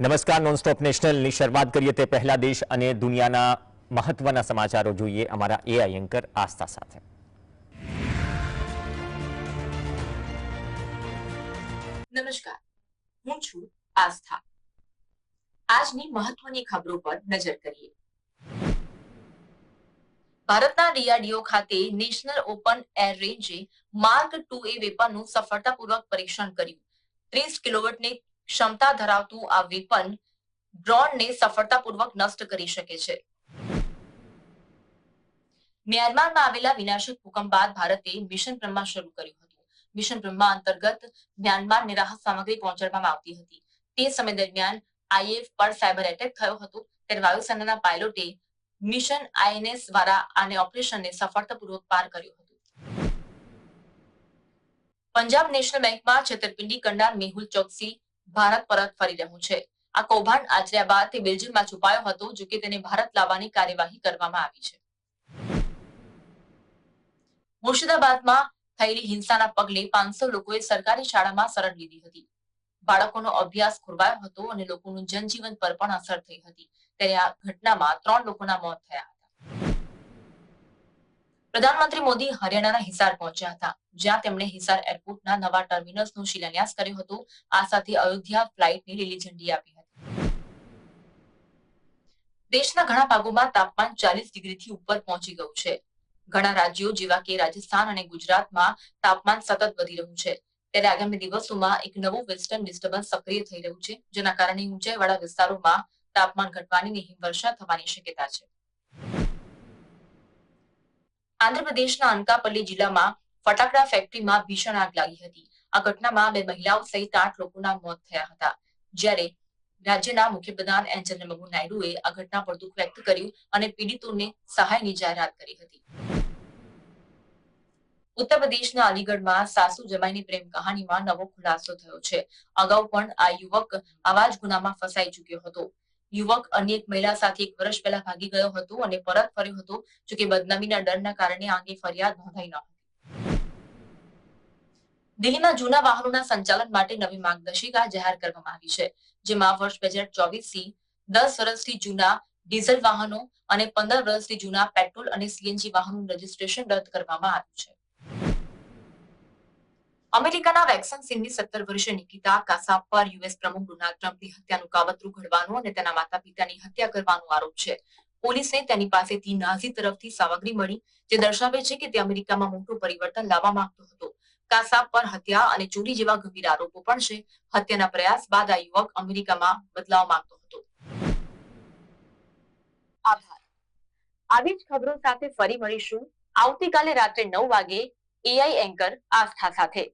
નમસ્કાર નોનસ્ટોપ નેશનલની શરૂઆત કરીએ તે પહેલા દેશ અને દુનિયાના મહત્વના સમાચારો જોઈએ અમારા એઆઈ એન્કર આસ્થા સાથે. નમસ્કાર, હું છું આસ્થા. આજની મહત્વની ખબરો પર નજર કરીએ. ભારતના ડીઆરડીઓ ખાતે નેશનલ ઓપન એર રેન્જે માર્ક ટુ એ વેપનનું સફળતાપૂર્વક પરીક્ષણ કર્યું. ત્રીસ કિલોવોટની ક્ષમતા ધરાવતું આ વેપન ડ્રોનને સફળતાપૂર્વક નષ્ટ કરી શકે છે. મ્યાનમારમાં આવેલા વિનાશક ભૂકંપ બાદ ભારતે મિશન બ્રહ્મા શરૂ કર્યું હતું. મિશન બ્રહ્મા અંતર્ગત મ્યાનમારને રાહત સામગ્રી પહોંચાડવામાં આવતી હતી. તે સમય દરમિયાન આઈએફ પર સાયબર એટેક થયો હતો. ત્યારે વાયુસેનાના પાયલોટે મિશન આઈએનએસ દ્વારા આને ઓપરેશનને સફળતાપૂર્વક પાર કર્યું હતું. પંજાબ નેશનલ બેંકમાં છેતરપિંડી કરનાર મેહુલ ચોકસી ભારત પરત ફરી રહ્યું છે. આ કૌભાંડ આચર્યા બાદ તે બેલ્જિયમમાં છુપાયો હતો, જો કે તેને ભારત લાવવાની કાર્યવાહી કરવામાં આવી છે. મુર્શિદાબાદમાં થયેલી હિંસાના પગલે પાંચસો લોકોએ સરકારી શાળામાં શરણ લીધી હતી. બાળકોનો અભ્યાસ ખોરવાયો હતો અને લોકોનું જનજીવન પર પણ અસર થઈ હતી. ત્યારે આ ઘટનામાં ત્રણ લોકોના મોત થયા હતા. પ્રધાનમંત્રી મોદી હરિયાણાના હિસાર પહોંચ્યા હતા, જ્યાં તેમણે હિસાર એરપોર્ટના નવા ટર્મિનલ્સનો શિલાન્યાસ કર્યો હતો. આ સાથે અયોધ્યા ફ્લાઇટની લીલી ઝંડી આપી હતી. દેશના ઘણા ભાગોમાં તાપમાન ચાલીસ ડિગ્રીથી ઉપર પહોંચી ગયું છે. ઘણા રાજ્યો જેવા કે રાજસ્થાન અને ગુજરાતમાં તાપમાન સતત વધી રહ્યું છે. ત્યારે આગામી દિવસોમાં એક નવું વેસ્ટર્ન ડિસ્ટર્બન્સ સક્રિય થઈ રહ્યું છે, જેના કારણે ઊંચાઈવાળા વિસ્તારોમાં તાપમાન ઘટવાની ને હિમવર્ષા થવાની શક્યતા છે. આંધ્રપ્રદેશના અનકાપલ્લી જિલ્લામાં ફટાકડા ફેક્ટરીમાં ભીષણ આગ લાગી હતી. આ ઘટનામાં બે મહિલાઓ સહિત આઠ લોકોના મોત થયા હતા. જ્યારે રાજ્યના મુખ્યપ્રધાન એન. ચંદ્રબાબુ નાયડુએ આ ઘટના પર દુઃખ વ્યક્ત કર્યું અને પીડિતોને સહાયની જાહેરાત કરી હતી. ઉત્તર પ્રદેશના અલીગઢમાં સાસુ જમાઈની પ્રેમ કહાનીમાં નવો ખુલાસો થયો છે. અગાઉ પણ આ યુવક આવા જ ગુનામાં ફસાઈ ચૂક્યો હતો. યુવક અન્ય એક મહિલા સાથે એક વર્ષ પહેલા ભાગી ગયો હતો અને પરત ફર્યો હતો જોકે બદનામીના ડરના કારણે આ ફરિયાદ નોંધાઈ ન હતી. દિલ્હીમાં જૂના વાહનોના સંચાલન માટે નવી માર્ગદર્શિકા જાહેર કરવામાં આવી છે, જેમાં વર્ષ બે હજાર ચોવીસથી દસ વર્ષથી જૂના ડીઝલ વાહનો અને પંદર વર્ષથી જૂના પેટ્રોલ અને સીએનજી વાહનોનું રજીસ્ટ્રેશન રદ કરવામાં આવ્યું છે. અમેરિકાના વેક્સન સીનની સત્તર વર્ષીય નિકિતા કાસાપ પર યુએસ પ્રમુખ ડોનાલ્ડ ટ્રમ્પની હત્યાનું કાવતરું ઘડવાનો અને તેના માતા પિતાની હત્યા કરવાનો આરોપ છે. પોલીસને તેની પાસેથી નાઝી તરફથી સામગ્રી મળી, જે દર્શાવે છે કે તે અમેરિકામાં મોટું પરિવર્તન લાવવા માંગતો હતો. કાસાપ પર હત્યા અને ચોરી જેવા ગંભીર આરોપો પણ છે. હત્યાના પ્રયાસ બાદ આ યુવક અમેરિકામાં બદલાવ માંગતો હતો. આભાર. આવી જ ખબરો સાથે ફરી મળીશું. આવતીકાલે રાત્રે નવ વાગે એઆઈ એન્કર આસ્થા સાથે.